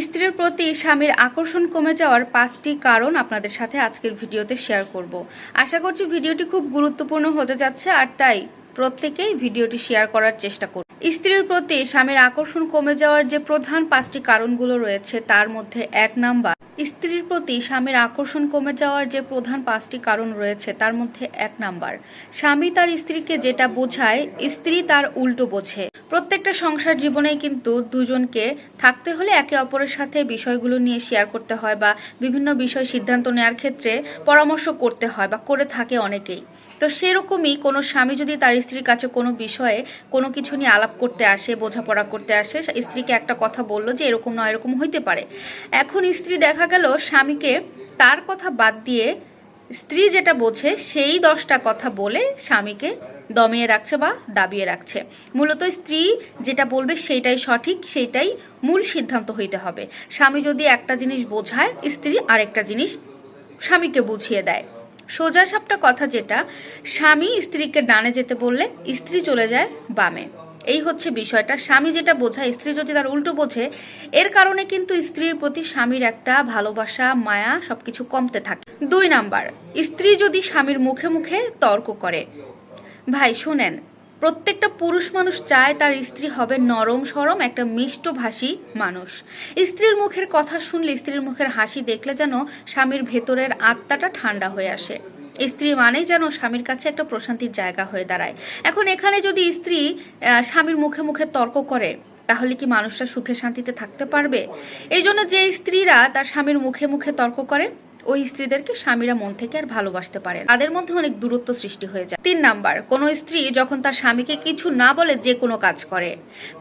স্ত্রীর প্রতি স্বামীর আকর্ষণ কমে যাওয়ার পাঁচটি কারণ আপনাদের সাথে আজকের ভিডিওতে শেয়ার করব। আশা করছি ভিডিওটি খুব গুরুত্বপূর্ণ হতে যাচ্ছে আর তাই প্রত্যেকেই ভিডিওটি শেয়ার করার চেষ্টা করুন। স্ত্রীর প্রতি স্বামীর আকর্ষণ কমে যাওয়ার যে প্রধান পাঁচটি কারণগুলো রয়েছে তার মধ্যে এক নাম্বার, স্ত্রীর প্রতি স্বামীর আকর্ষণ কমে যাওয়ার যে প্রধান পাঁচটি কারণ রয়েছে তার মধ্যে এক নাম্বার, স্বামী তার স্ত্রীকে যেটা বোঝায়, স্ত্রী তার উল্টো বোঝে। প্রত্যেকটা সংসার জীবনেই কিন্তু দুজনকে থাকতে হলে একে অপরের সাথে বিষয়গুলো নিয়ে শেয়ার করতে হয় বা বিভিন্ন বিষয় সিদ্ধান্ত নেওয়ার ক্ষেত্রে পরামর্শ করতে হয় বা করে থাকে অনেকেই। তো সেরকমই কোনো স্বামী যদি তার স্ত্রীর কাছে কোনো বিষয়ে কোনো কিছু নিয়ে আলাপ করতে আসে, বোঝাপড়া করতে আসে স্ত্রীকে একটা কথা বলল যে এরকম নয় এরকম হইতে পারে। এখন স্ত্রী দেখা গেল স্বামীকে তার কথা বাদ দিয়ে স্ত্রী যেটা বোঝে সেই দশটা কথা বলে স্বামীকে দমিয়ে রাখছে বা দাবিয়ে রাখছে। মূলত স্ত্রী যেটা বলবে সেইটাই সঠিক, সেইটাই মূল সিদ্ধান্ত হইতে হবে। স্বামী যদি একটা জিনিস বোঝায়, স্ত্রী আরেকটা জিনিস স্বামীকে বুঝিয়ে দেয়। সোজা সাপটা কথা যেটা, স্বামী স্ত্রীকে ডানে যেতে বললে স্ত্রী চলে যায় বামে। এই হচ্ছে বিষয়টা। স্বামী যেটা বোঝায়, স্ত্রী যদি তার উল্টো বোঝে, এর কারণে কিন্তু স্ত্রীর প্রতি স্বামীর একটা ভালোবাসা, মায়া সবকিছু কমতে থাকে। দুই নাম্বার, স্ত্রী যদি স্বামীর মুখে মুখে তর্ক করে ভাই, শুনেন, প্রত্যেকটা পুরুষ মানুষ চায় তার স্ত্রী হবে নরম সরম, একটা মিষ্টভাষী মানুষ। স্ত্রীর মুখের কথা শুনলে স্ত্রীর মুখের হাসি দেখলে যেন স্বামীর ভেতরের আত্মাটা ঠান্ডা হয়ে আসে। স্ত্রী মানেই যেন স্বামীর কাছে একটা প্রশান্তির জায়গা হয়ে দাঁড়ায়। এখন এখানে যদি স্ত্রী স্বামীর মুখে মুখে তর্ক করে, তাহলে কি মানুষটা সুখে শান্তিতে থাকতে পারবে? এই জন্য যে স্ত্রীরা তার স্বামীর মুখে মুখে তর্ক করে ওই স্ত্রীদেরকে স্বামীরা মন থেকে আর ভালোবাসতে পারে তাদের মধ্যে অনেক দূরত্ব সৃষ্টি হয়ে যায়। তিন নাম্বার, কোনো স্ত্রী যখন তার স্বামীকে কিছু না বলে যে কোনো কাজ করে।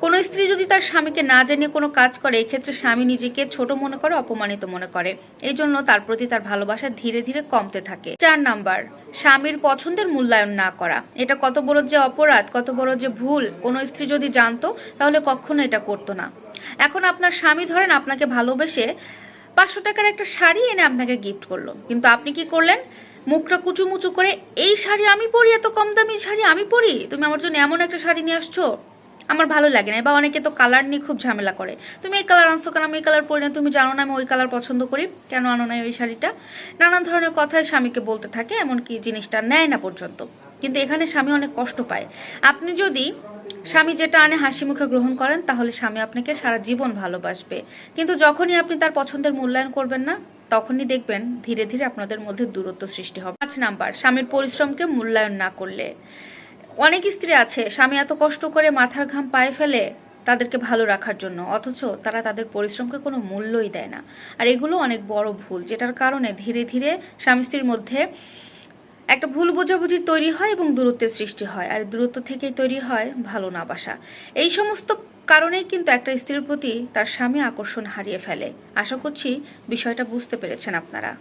কোনো স্ত্রী যদি তার স্বামীকে না জানিয়ে কোনো কাজ করে, এক্ষেত্রে স্বামী নিজেকে ছোট মনে করে, অপমানিত মনে করে। এই জন্য তার প্রতি তার ভালোবাসা ধীরে ধীরে কমতে থাকে। চার নাম্বার, স্বামীর পছন্দের মূল্যায়ন না করা। এটা কত বড় যে অপরাধ, কত বড় যে ভুল। কোনো স্ত্রী যদি জানতো, তাহলে কখনো এটা করতো না। এখন আপনার স্বামী ধরেন আপনাকে ভালোবেসে পাঁচশো টাকার একটা শাড়ি এনে আপনাকে গিফট করল। কিন্তু আপনি কি করলেন? মুখটা কুচুমুচু করে, এই শাড়ি আমি পরি, এত কম দামি শাড়ি আমি পরি? তুমি আমার জন্য এমন একটা শাড়ি নিয়ে আসছো? আমার ভালো লাগে না। বা অনেকে তো কালার নিয়ে খুব ঝামেলা করে। তুমি এই কালার আনছো কেন? আমি এই কালার পরি না। তুমি জানো না আমি ওই কালার পছন্দ করি। কেন আনো না ওই শাড়িটা? নানান ধরনের কথায় স্বামীকে বলতে থাকে, এমনকি জিনিসটা নেয় না পর্যন্ত। কিন্তু এখানে স্বামী অনেক কষ্ট পায়। আপনি যদি স্বামী যেটা আনে, হাসি মুখে গ্রহণ করেন, তাহলে স্বামী আপনাকে সারা জীবন ভালোবাসবে। কিন্তু যখনই আপনি তার পছন্দের মূল্যায়ন করবেন না, তখনই দেখবেন ধীরে ধীরে আপনাদের মধ্যে দূরত্ব সৃষ্টি হবে। পাঁচ নাম্বার, স্বামীর পরিশ্রমকে মূল্যায়ন না করলে। অনেক স্ত্রী আছে, স্বামী এত কষ্ট করে মাথার ঘাম পায়ে ফেলে তাদেরকে ভালো রাখার জন্য, অথচ তারা তাদের পরিশ্রমকে কোনো মূল্যই দেয় না। আর এগুলো অনেক বড় ভুল, যেটার কারণে ধীরে ধীরে স্বামী স্ত্রীর মধ্যে একটা ভুল বোঝাবুঝি তৈরি হয় এবং দূরত্বের সৃষ্টি হয়, আর দূরত্ব থেকেই তৈরি হয় ভালো না বাসা। এই সমস্ত কারণেই কিন্তু একটা স্ত্রীর প্রতি তার স্বামী আকর্ষণ হারিয়ে ফেলে। আশা করছি বিষয়টা বুঝতে পেরেছেন আপনারা।